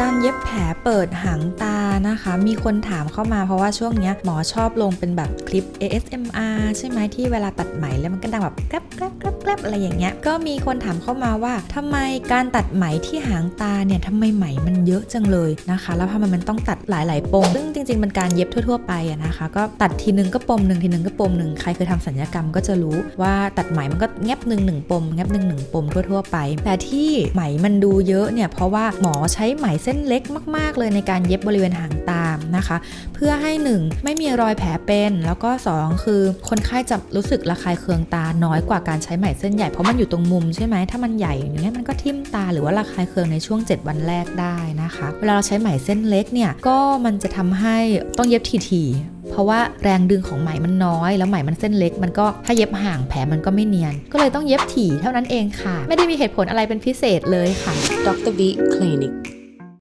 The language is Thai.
การเย็บแผลเปิดหางตานะคะ มีคนถามเข้ามาเพราะว่าช่วงนี้หมอชอบลงเป็นแบบคลิป ASMR ใช่ไหมที่เวลาตัดไหมแล้วมันก็ดังแบบแกรบแกรบแกรบแกรบอะไรอย่างเงี้ย ก็มีคนถามเข้ามาว่าทำไมการตัดไหมที่หางตาเนี่ยทำไมไหมมันเยอะจังเลยนะคะ แล้วทำไมมันต้องตัดหลาย ๆ ปม ซึ่งจริงๆมันการเย็บทั่ว ๆ ไปอะนะคะ ก็ตัดทีนึงก็ปมหนึ่งทีนึงก็ปมหนึ่งใครเคยทำสัญญกรรมก็จะรู้ว่าตัดไหมมันก็แงบหนึ่งหนึ่งปมแงบหนึ่งหนึ่งปมทั่ว ๆ ไป แต่ที่ไหมมันดูเยอะเนี่ยเพราะว่าหมอใช้ไหมเส้นเล็กมาก ๆ เลยในการเย็บบริเวณหางตามนะคะ เพื่อให้ 1 ไม่มีรอยแผลเป็น แล้วก็ 2 คือคนไข้จะรู้สึกระคายเคืองตาน้อยกว่าการใช้ไหมเส้นใหญ่เพราะมันอยู่ตรงมุมใช่ไหมถ้ามันใหญ่อย่างเงี้ยมันก็ทิ่มตาหรือว่าระคายเคืองในช่วง 7 วันแรกได้นะคะ เวลาเราใช้ไหมเส้นเล็กเนี่ยก็มันจะทำให้ต้องเย็บทีๆเพราะว่าแรงดึงของไหมมันน้อย แล้วไหมมันเส้นเล็ก มันก็ถ้าเย็บห่างแผลมันก็ไม่เนียน ก็เลยต้องเย็บถี่เท่านั้นเองค่ะ ไม่ได้มีเหตุผลอะไรเป็นพิเศษเลยค่ะ Dr. V Clinic